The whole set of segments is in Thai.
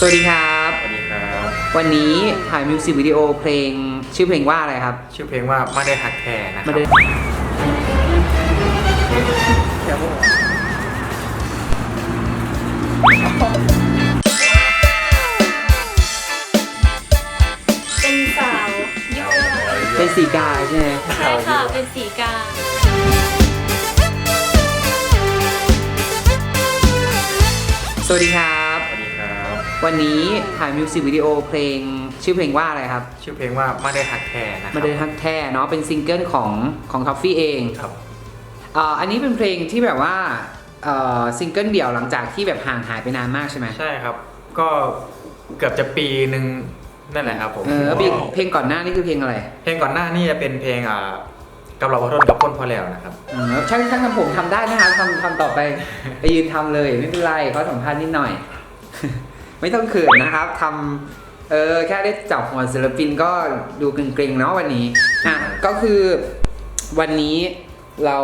สวัสดีครับ สวัสดีครับ วันนี้ถ่ายมิวสิกวิดีโอเพลงชื่อเพลงว่าอะไรครับ ชื่อเพลงว่าไม่ได้หักแทนะคมารับเดินเป็นสาวยั่วเป็นสีกาใช่ไหมใช่ค่ะ เป็นสีกา สวัสดีครับสวัสดีครับ วันนี้ถ่ายมิวสิกวิดีโอเพลงชื่อเพลงว่าอะไรครับ ชื่อเพลงว่าไม่ได้หักแทนะครัมาเดินฮักแท้เนาะเป็นซิงเกิลของของท็อฟฟี่เองครับ เอ่ออันนี้เป็นเพลงที่แบบว่าเอ่อซิงเกิลเดี่ยวหลังจากที่แบบห่างหายไปนานมากใช่ไหมใช่ครับ ก็เกือบจะปีหนึ่งนั่นแหละครับผมเออแล้วเพลงเพลงก่อนหน้านี่คือเพลงอะไรเพลงก่อนหน้านี่จะเป็นเพลงอ่ากับเราพอทนกับพ้นพอแล้วนะครับ เออช่างช่างทำผมทำได้นะครับทำทำต่อไป ไปยืนทำเลยไม่เป็นไรเขาสัมภาษณ์นิดหน่อย ไม่ต้องเขินนะครับทำเออแค่ได้จับหัวศิลปินก็ดูเกรงๆเนาะวันนี้อะก็คือวันนี้เรา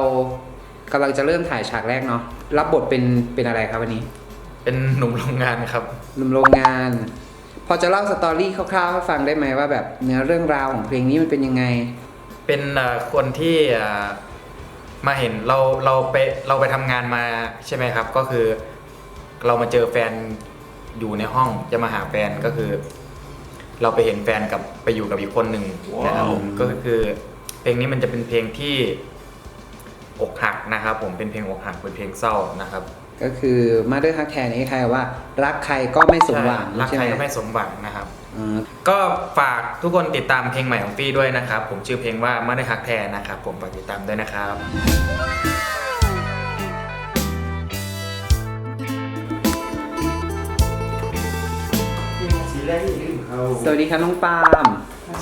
กำลังจะเริ่มถ่ายฉากแรกเนาะรับบทเป็นเป็นอะไรครับวันนี้ เป็นหนุ่มโรงงานครับ หนุ่มโรงงาน พอจะเล่าสตอรี่คร่าวๆให้ฟังได้ไหมว่าแบบเนื้อเรื่องราวของเพลงนี้มันเป็นยังไง เป็นอ่าคนที่อ่ามาเห็นเราเราไปเราไปทำงานมาใช่ไหมครับ ก็คือ เรามาเจอแฟน อยู่ในห้องจะมาหาแฟนก็คือ เราไปเห็นแฟนกับไปอยู่กับอีกคนหนึ่งนะครับผมก็คือ เพลงนี้มันจะเป็นเพลงที่อกหักนะครับผมเป็นเพลงอกหักเป็นเพลงเศร้านะครับ ก็คือมาเดอร์ฮักแทนนี่ใครว่า รักใครก็ไม่สมหวังรักใช่ใคไหรมก็ไม่สมหวังนะครับเออก็ฝากทุกคนติดตามเพลงใหม่ของฟี่ด้วยนะครับ ผมชื่อเพลงว่าไม่ได้หักแทนนะครับ ผมฝากติดตามด้วยนะครับ สวัสดีครับน้องปาล์ม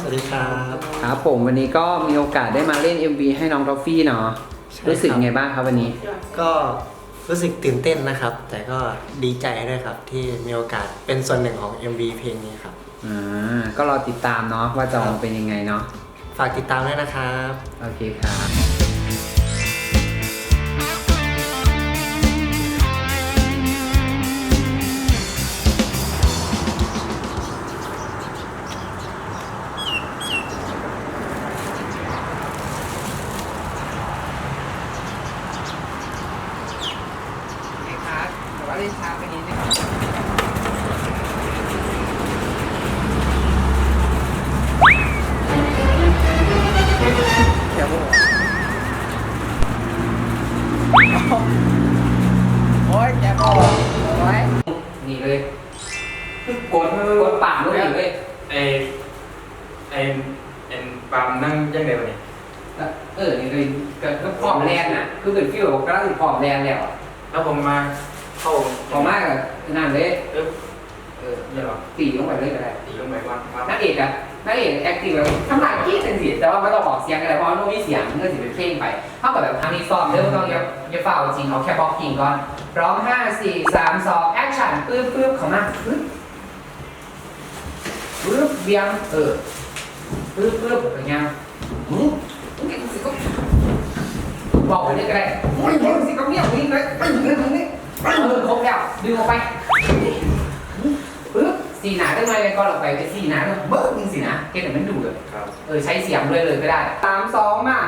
สวัสดีครับครับผมวันนี้ก็มีโอกาสได้มาเล่น MV ให้น้องทอฟฟี่เนาะใช่รู้สึกครับไงบ้างครับวันนี้ ก็รู้สึกตื่นเต้นนะครับ แต่ก็ดีใจด้วยครับที่มีโอกาสเป็นส่วนหนึ่งของ MV เพลงนี้ครับอ่าก็รอติดตามเนาะว่าจะออกมาเป็นยังไงเนาะฝากติดตามด้วยนะครับ โอเคครับครับ นี่เลยกดกดปากด้วยเลยไอไอเอ็นปามนั่งยังไงวะเนี่ยเออนี่เลยก็ก็พร้อมแลนด์น่ะ คือเป็นฟิลแบบกำลังสิพร้อมแลนด์แล้วอะแล้วผมมาเข้าพร้อมมากอะนั่นเลยเออเออเนี่ยเหรอตีลงไปเลยก็ได้ตีลงไปว่าว่านักเอกอะ นักเอกแอคทีฟแบบทำลายที่เป็นสิแต่ว่าไม่ต้องออกเสียงอะไรเพราะว่ามันมีเสียงเมื่อสิเป็นเพลงไปเท่ากับแบบทางนี้ซ้อมเริ่มต้องอย่าอย่าฝ่าจริงเอาแค่บล็อกกิ้งก่อนร้อมห้าสี่สามสองแอคชั่นปึ๊บปึ๊บเข้ามาปึ๊บปึ๊บเบียงเออปึ๊บปึ๊บเป็นไงหืมมึงเก่งสิก็บอกไปเลยก็ได้มึงสิก็เนี่ยมึงเลยมึงเลยมึงนี่เออครบแล้วดึงออกไป สีหนาได้ไหมก่อนออกไปเป็นสีหนาแล้วเบิ้งสีหนาเกณฑ์แต่มันดูเลยครับ เออใช้เสียงด้วยเลยก็ได้สามสองมา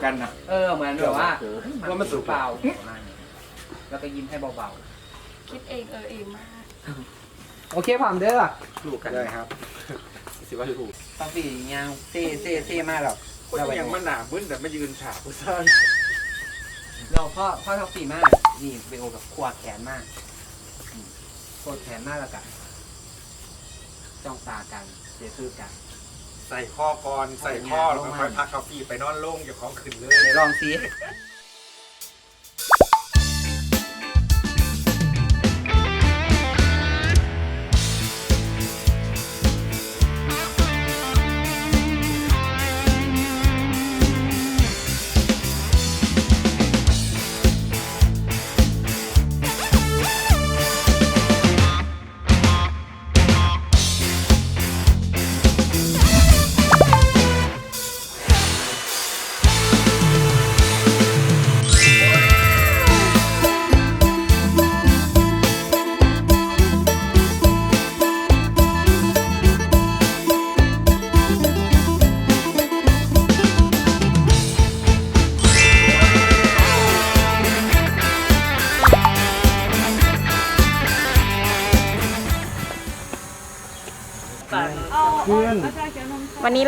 กกันนะเออเหมือนแบบว่าว่ามันสุกเปล่าประมาณนี้แล้วก็ยิ้มให้เบาคิดเองเออเองมากๆโอเคพร้อมเด้อลูกกันได้ครับ สิว่าถูกต้องสียาวเซ่เซ่เซ่มากหรอกคนยังมันหนาบึ้นแต่ไม่ยืนฉากผู้ชายเราพ่อพ่อชอบสีมาก นี่เบโอกับควาแขนมากอืมโคตรแขนมากแล้วกันจ้องตากันเสียคือกัน ใส่ข้อก่อนใส่ข้อแล้วก็ค่อยพักกาแฟไปนอนโล่งอย่าของขึ้นเลยลองซิ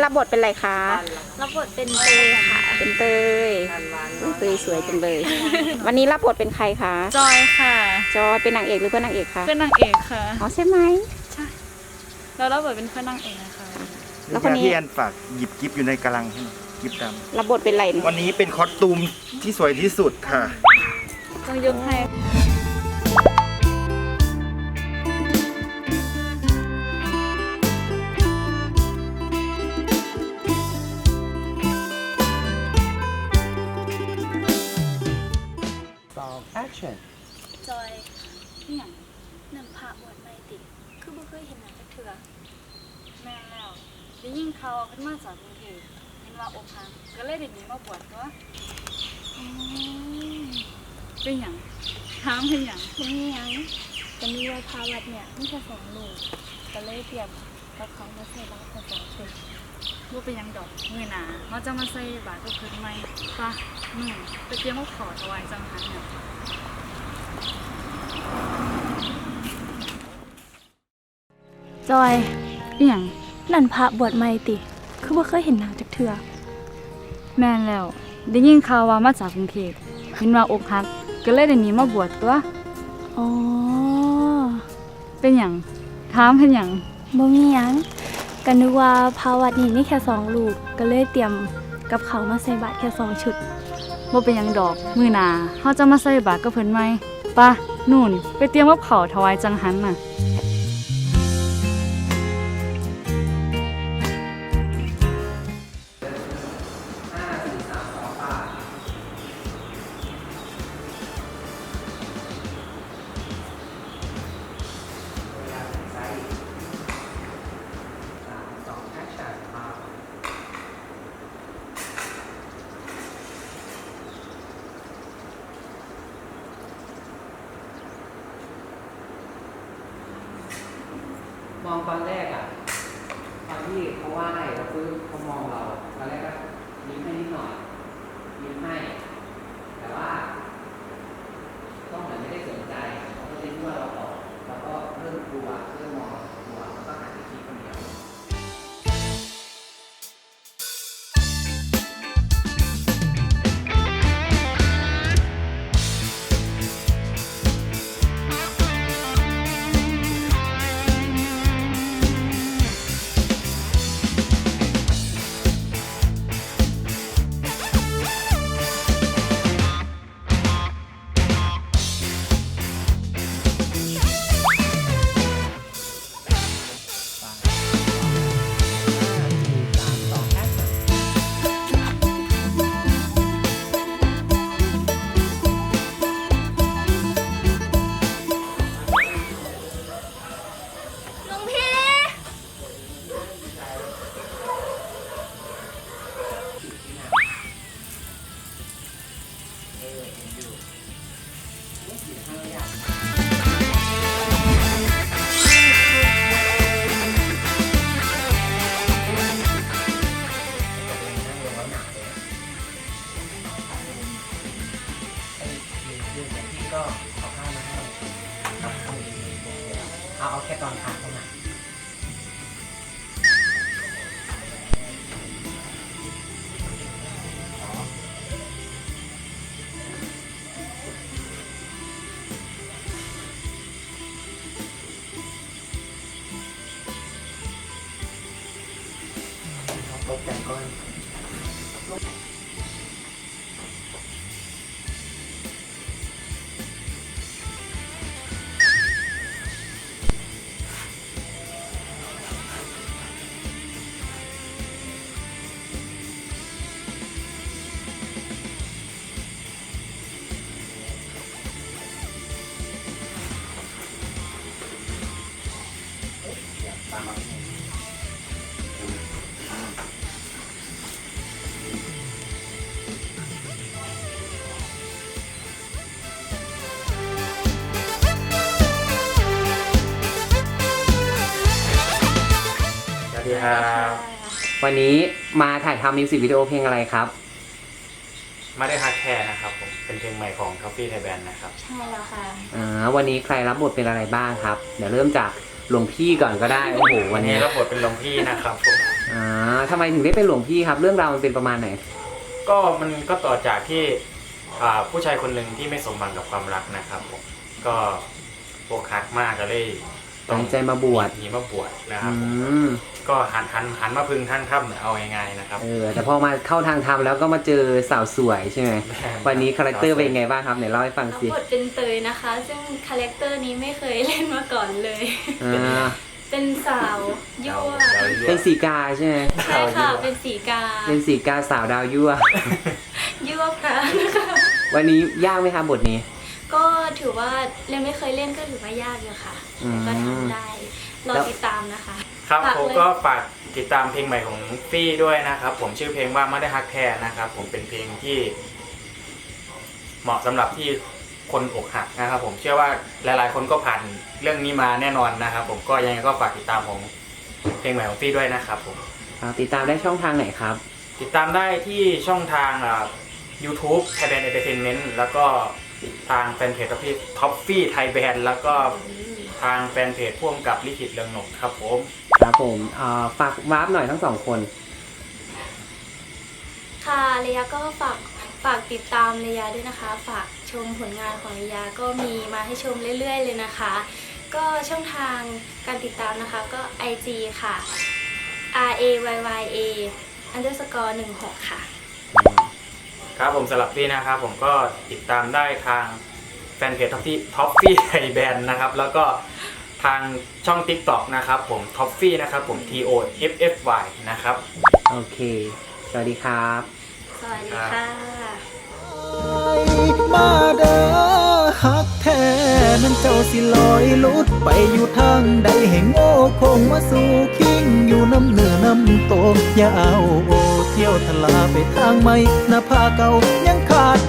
รับบทเป็นอะไรคะ รับบทเป็นเตยค่ะ เป็นเตยอุ๊ยเตยสวยจังเลย วันนี้รับบทเป็นใครคะ จอยค่ะจอยเป็นนางเอกหรือเพื่อนนางเอกคะเพื่อนนางเอกค่ะอ๋อใช่ไหม เรารับบทเป็นเพื่อนนางเอกนะคะ แล้วคนนี้ พี่แอนฝากหยิบกิฟอยู่ในกำลังให้หน่อยกิฟดรับบทเป็นอะไรเนี่ยำวันนี้เป็นคอสตูมที่สวยที่สุดค่ะ ต้องยกให้ส เขาวขึ้นมาจากกรุงเทพเห็นว่าอกหักก็เลยได้หนีมาบวชตัวอ๋อเป็นหยังถามเป็นหยังไม่มีหยังจะมีไว้พาวัดเนี่ยมีแค่สองลูกก็เลยเตรียมกับเขามาใส่บาตรแค่สองชุดบ่เป็นหยังดอกมื้อหน้าเราจะมาใส่บาตรกับเพิ่นใหม่ป่ะนู่นไปเตรียมกับขอถวายจังหันเนี่ยจอยอีหยังนั่นพระบวชใหม่ติ คือว่าเคยเห็นนางจากเถื่อแม่นแล้ว ได้ยินข่าวว่ามาจากกรุงเทพเห็นว่าอกหัก ก็เลยได้หนีมาบวชตัว อ๋อเป็นหยังถามเป็นหยังบ่มีหยังก็นึกว่าพาวัดนี่มีแค่สองลูกก็เลยเตรียมกับเขาวมาใส่บาตรแค่สองชุด บ่เป็นหยังดอก มื้อหน้าเฮาจะมาใส่บาตรกับเพิ่นใหม่ป่ะนู่น ไปเตรียมกับข้าวถวายจังหันน่ะ มองตอนแรกอะ ตอนที่เขาไหว้แล้วคือเขามองเราตอนแรกก็ยิ้มให้นิดหน่อยยิ้มให้ แต่ว่า ครับ วันนี้มาถ่ายทำมิวสิกวิดีโอเพลงอะไรครับมาได้ฮักแค่นะครับผม เป็นเพลงใหม่ของ c o f ฟี่ไทยแบนนะครับ ใช่แล้วค่ะ อ่าวันนี้ใครรับบทเป็นอะไรบ้างครับ เดี๋ยวเริ่มจากหลวงพี่ก่อนก็ได้โอ้โหวัวันนนี้นี้รับบทเป็นหลวงพี่นะครับผม อ่าทำไมถึงได้เป็นหลวงพี่ครับ เรื่องราวมันเป็นประมาณไหน ก็มันก็ต่อจากที่อ่าผู้ชายคนหนึ่งที่ไม่สมหวังกับความรักนะครับผม ก็โกหักมากก็เลย ตั้งใจมาบวช หนีมาบวชนะครับอืผมมก็หันหันหันมาพึ่งท่านถ้ำเอาง่ายๆนะครับ เออแต่พอมาเข้าทางธรรมแล้วก็มาเจอสาวสวยใช่ไหมวันนี้คาแรคเตอร์เป็นไงบ้างครับไหนเล่าให้ฟังรัสิบบทเป็นเตยนะคะ ซึ่งคาแรคเตอร์นี้ไม่เคยเล่นมาก่อนเลย อ่าเป็นสาวยั่วดาวยั่วเป็นสีกาใช่ไหมใช่ค่ะ เป็นสีกาเป็นสีกาสาวดาวยั่วยั่วพระนะคะวันนี้ยากไหมครับบทนี้ ก็ถือว่าเล่นไม่เคยเล่นก็ถือว่ายากอยู่ค่ะอืม แต่ก็ทำได้รอแล้วติดตามนะคะ ครับฝากผมเลยก็ฝากติดตามเพลงใหม่ของฟี่ด้วยนะครับ ผมชื่อเพลงว่าไม่ได้ฮักแท้นะครับ ผมเป็นเพลงที่ เหมาะสำหรับที่คนอกหักนะครับ ผมเชื่อว่าหลาย ๆ คนก็ผ่านเรื่องนี้มาแน่นอนนะครับ ผมก็ยังไงก็ฝากติดตามของเพลงใหม่ของฟี่ด้วยนะครับผม อ่าติดตามได้ช่องทางไหนครับ ติดตามได้ที่ช่องทางอ่า YouTube Thailand Entertainment แล้วก็ ทางแฟนเพจท็อปฟี่ท็อปฟี่ไทยแบนด์แล้วก็ทางแฟนเพจพ่วงกับลิขิตเรืองหนกครับผม ครับผมอ่าฝากวาร์ปหน่อยทั้งสองคน ค่ะเระยะก็ฝากฝากติดตามเระยะด้วยนะคะ ฝากชมผลงานของเระยะก็มีมาให้ชมเรื่อย ๆ เลยนะคะ ก็ช่องทางการติดตามนะคะก็ IG ค่ะ R A Y Y A underscore 16 ค่ะ ครับผมสำหรับพี่นะครับผมก็ติดตามได้ทางแฟนเพจท็อปฟี่ท็อปฟี่ไทยแบนด์นะครับ แล้วก็ทางช่อง TikTok นะครับผมท็อปฟี่นะครับผม T O F F Y นะครับ โอเค สวัสดีครับ สวัสดีค่ะ นั้นเจ้าสิลอยลุดไปอยู่ทางใดให้โง่คงมาสู่คิงอยู่น้ำเหนือน้ำโตอย่าเอาโอเที่ยวทลาไปทางใหม่หน้าผาเก่ายังขาด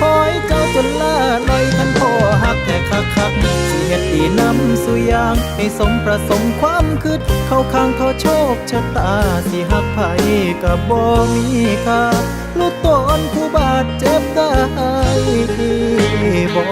คอยเจ้าจนล่าลอยทันพ่อหักแต่คักคักสิเฮ็ดดีนำสุยางให้สมประสงค์ความคืดเข้าข้างเขาโชคชะตาสิหักไผกับบ่มีค่าลูกตนผู้บาดเจ็บได้บ่